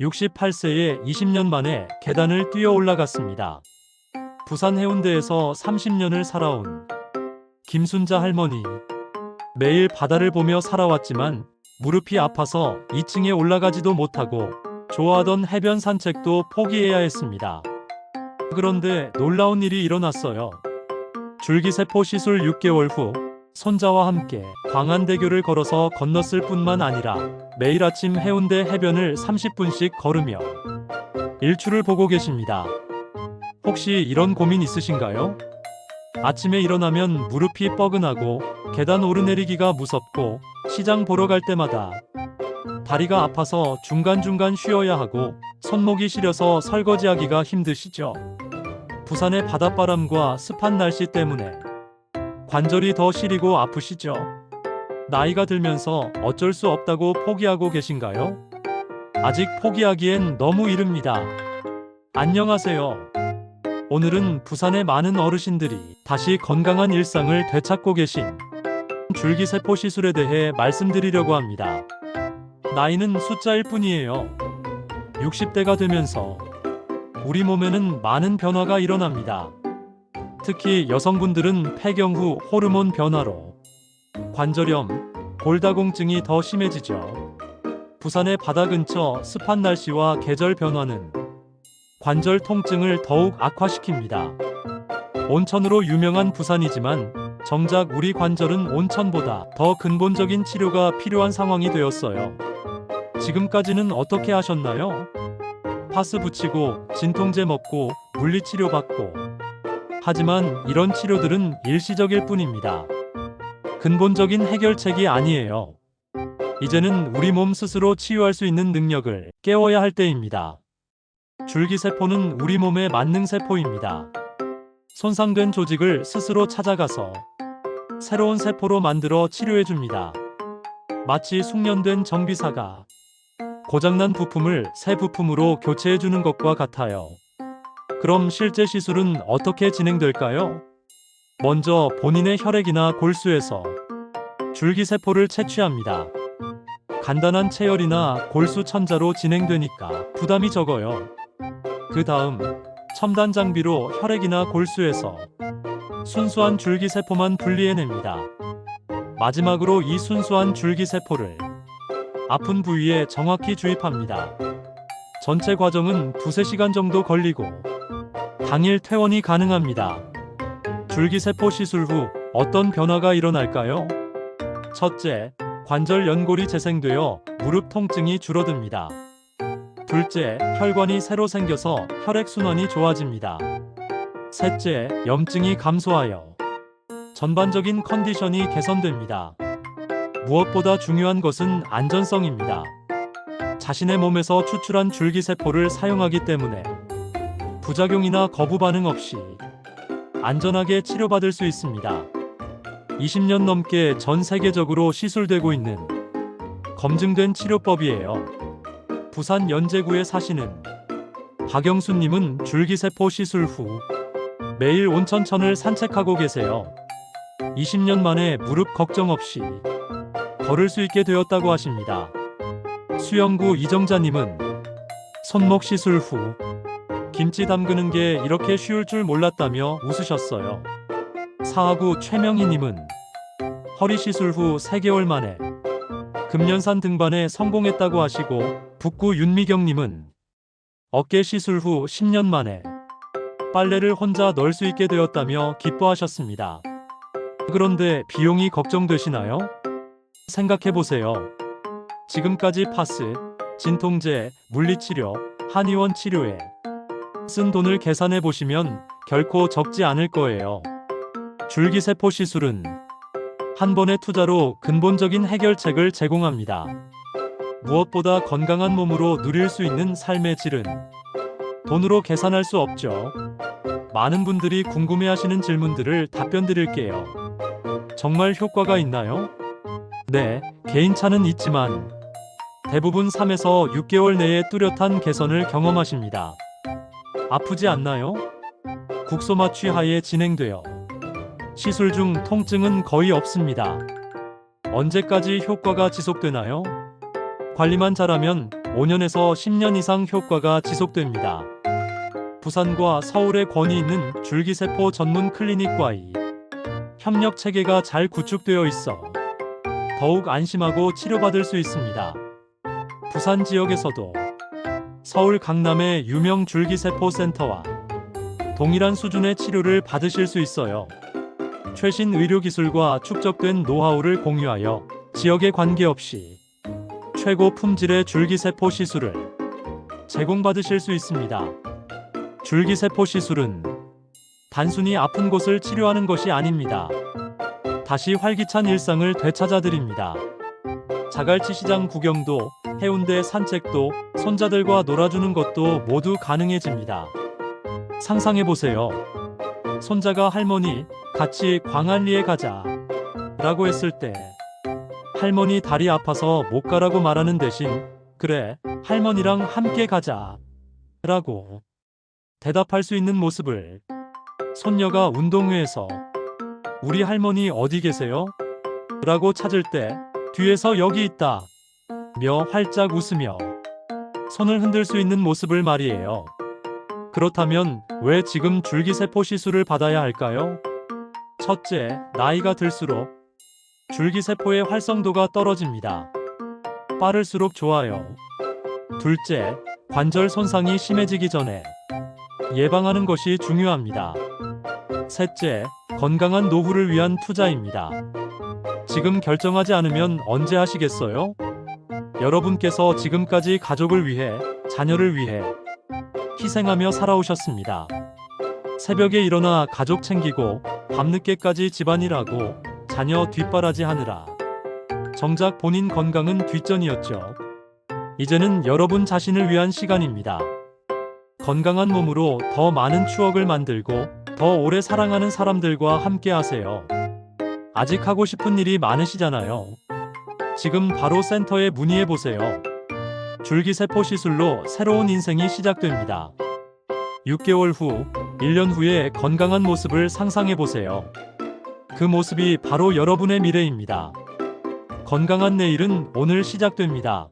68세에 20년 만에 계단을 뛰어 올라갔습니다. 부산 해운대에서 30년을 살아온 김순자 할머니. 매일 바다를 보며 살아왔지만 무릎이 아파서 2층에 올라가지도 못하고 좋아하던 해변 산책도 포기해야 했습니다. 그런데 놀라운 일이 일어났어요. 줄기세포 시술 6개월 후 손자와 함께 광안대교를 걸어서 건넜을 뿐만 아니라 매일 아침 해운대 해변을 30분씩 걸으며 일출을 보고 계십니다. 혹시 이런 고민 있으신가요? 아침에 일어나면 무릎이 뻐근하고 계단 오르내리기가 무섭고 시장 보러 갈 때마다 다리가 아파서 중간중간 쉬어야 하고 손목이 시려서 설거지하기가 힘드시죠? 부산의 바닷바람과 습한 날씨 때문에 관절이 더 시리고 아프시죠? 나이가 들면서 어쩔 수 없다고 포기하고 계신가요? 아직 포기하기엔 너무 이릅니다. 안녕하세요. 오늘은 부산의 많은 어르신들이 다시 건강한 일상을 되찾고 계신 줄기세포 시술에 대해 말씀드리려고 합니다. 나이는 숫자일 뿐이에요. 60대가 되면서 우리 몸에는 많은 변화가 일어납니다. 특히 여성분들은 폐경 후 호르몬 변화로 관절염, 골다공증이 더 심해지죠. 부산의 바다 근처 습한 날씨와 계절 변화는 관절 통증을 더욱 악화시킵니다. 온천으로 유명한 부산이지만 정작 우리 관절은 온천보다 더 근본적인 치료가 필요한 상황이 되었어요. 지금까지는 어떻게 하셨나요? 파스 붙이고 진통제 먹고 물리치료 받고 하지만 이런 치료들은 일시적일 뿐입니다. 근본적인 해결책이 아니에요. 이제는 우리 몸 스스로 치유할 수 있는 능력을 깨워야 할 때입니다. 줄기세포는 우리 몸의 만능세포입니다. 손상된 조직을 스스로 찾아가서 새로운 세포로 만들어 치료해줍니다. 마치 숙련된 정비사가 고장난 부품을 새 부품으로 교체해주는 것과 같아요. 그럼 실제 시술은 어떻게 진행될까요? 먼저 본인의 혈액이나 골수에서 줄기세포를 채취합니다. 간단한 체열이나 골수 천자로 진행되니까 부담이 적어요. 그 다음 첨단 장비로 혈액이나 골수에서 순수한 줄기세포만 분리해냅니다. 마지막으로 이 순수한 줄기세포를 아픈 부위에 정확히 주입합니다. 전체 과정은 두세 시간 정도 걸리고 당일 퇴원이 가능합니다. 줄기세포 시술 후 어떤 변화가 일어날까요? 첫째, 관절 연골이 재생되어 무릎 통증이 줄어듭니다. 둘째, 혈관이 새로 생겨서 혈액순환이 좋아집니다. 셋째, 염증이 감소하여 전반적인 컨디션이 개선됩니다. 무엇보다 중요한 것은 안전성입니다. 자신의 몸에서 추출한 줄기세포를 사용하기 때문에 부작용이나 거부 반응 없이 안전하게 치료받을 수 있습니다. 20년 넘게 전 세계적으로 시술되고 있는 검증된 치료법이에요. 부산 연제구에 사시는 박영수님은 줄기세포 시술 후 매일 온천천을 산책하고 계세요. 20년 만에 무릎 걱정 없이 걸을 수 있게 되었다고 하십니다. 수영구 이정자님은 손목 시술 후 김치 담그는 게 이렇게 쉬울 줄 몰랐다며 웃으셨어요. 사하구 최명희님은 허리 시술 후 3개월 만에 금년산 등반에 성공했다고 하시고 북구 윤미경님은 어깨 시술 후 10년 만에 빨래를 혼자 널수 있게 되었다며 기뻐하셨습니다. 그런데 비용이 걱정되시나요? 생각해보세요. 지금까지 파스, 진통제, 물리치료, 한의원 치료에 쓴 돈을 계산해 보시면 결코 적지 않을 거예요. 줄기세포 시술은 한 번의 투자로 근본적인 해결책을 제공합니다. 무엇보다 건강한 몸으로 누릴 수 있는 삶의 질은 돈으로 계산할 수 없죠. 많은 분들이 궁금해하시는 질문들을 답변 드릴게요. 정말 효과가 있나요? 네, 개인차는 있지만 대부분 3에서 6개월 내에 뚜렷한 개선을 경험하십니다. 아프지 않나요? 국소 마 취 하에 진행되어 시술 중 통증은 거의 없습니다. 언제까지 효과가 지속되나요? 관리만 잘하면 5년에서 10년 이상 효과가 지속됩니다. 부산과 서울에 권위 있는 줄기세포 전문 클리닉과의 협력 체계가 잘 구축되어 있어 더욱 안심하고 치료받을 수 있습니다. 부산 지역에서도 서울 강남의 유명 줄기세포 센터와 동일한 수준의 치료를 받으실 수 있어요. 최신 의료 기술과 축적된 노하우를 공유하여 지역에 관계없이 최고 품질의 줄기세포 시술을 제공받으실 수 있습니다. 줄기세포 시술은 단순히 아픈 곳을 치료하는 것이 아닙니다. 다시 활기찬 일상을 되찾아드립니다. 자갈치 시장 구경도 해운대 산책도 손자들과 놀아주는 것도 모두 가능해집니다. 상상해보세요. 손자가 할머니 같이 광안리에 가자 라고 했을 때 할머니 다리 아파서 못 가라고 말하는 대신 그래 할머니랑 함께 가자 라고 대답할 수 있는 모습을 손녀가 운동회에서 우리 할머니 어디 계세요? 라고 찾을 때 뒤에서 여기 있다 며 활짝 웃으며 손을 흔들 수 있는 모습을 말이에요. 그렇다면 왜 지금 줄기세포 시술을 받아야 할까요? 첫째, 나이가 들수록 줄기세포의 활성도가 떨어집니다. 빠를수록 좋아요. 둘째, 관절 손상이 심해지기 전에 예방하는 것이 중요합니다. 셋째, 건강한 노후를 위한 투자입니다. 지금 결정하지 않으면 언제 하시겠어요? 여러분께서 지금까지 가족을 위해, 자녀를 위해 희생하며 살아오셨습니다. 새벽에 일어나 가족 챙기고 밤늦게까지 집안일하고 자녀 뒷바라지 하느라 정작 본인 건강은 뒷전이었죠. 이제는 여러분 자신을 위한 시간입니다. 건강한 몸으로 더 많은 추억을 만들고 더 오래 사랑하는 사람들과 함께 하세요. 아직 하고 싶은 일이 많으시잖아요. 지금 바로 센터에 문의해 보세요. 줄기세포 시술로 새로운 인생이 시작됩니다. 6개월 후, 1년 후의 건강한 모습을 상상해 보세요. 그 모습이 바로 여러분의 미래입니다. 건강한 내일은 오늘 시작됩니다.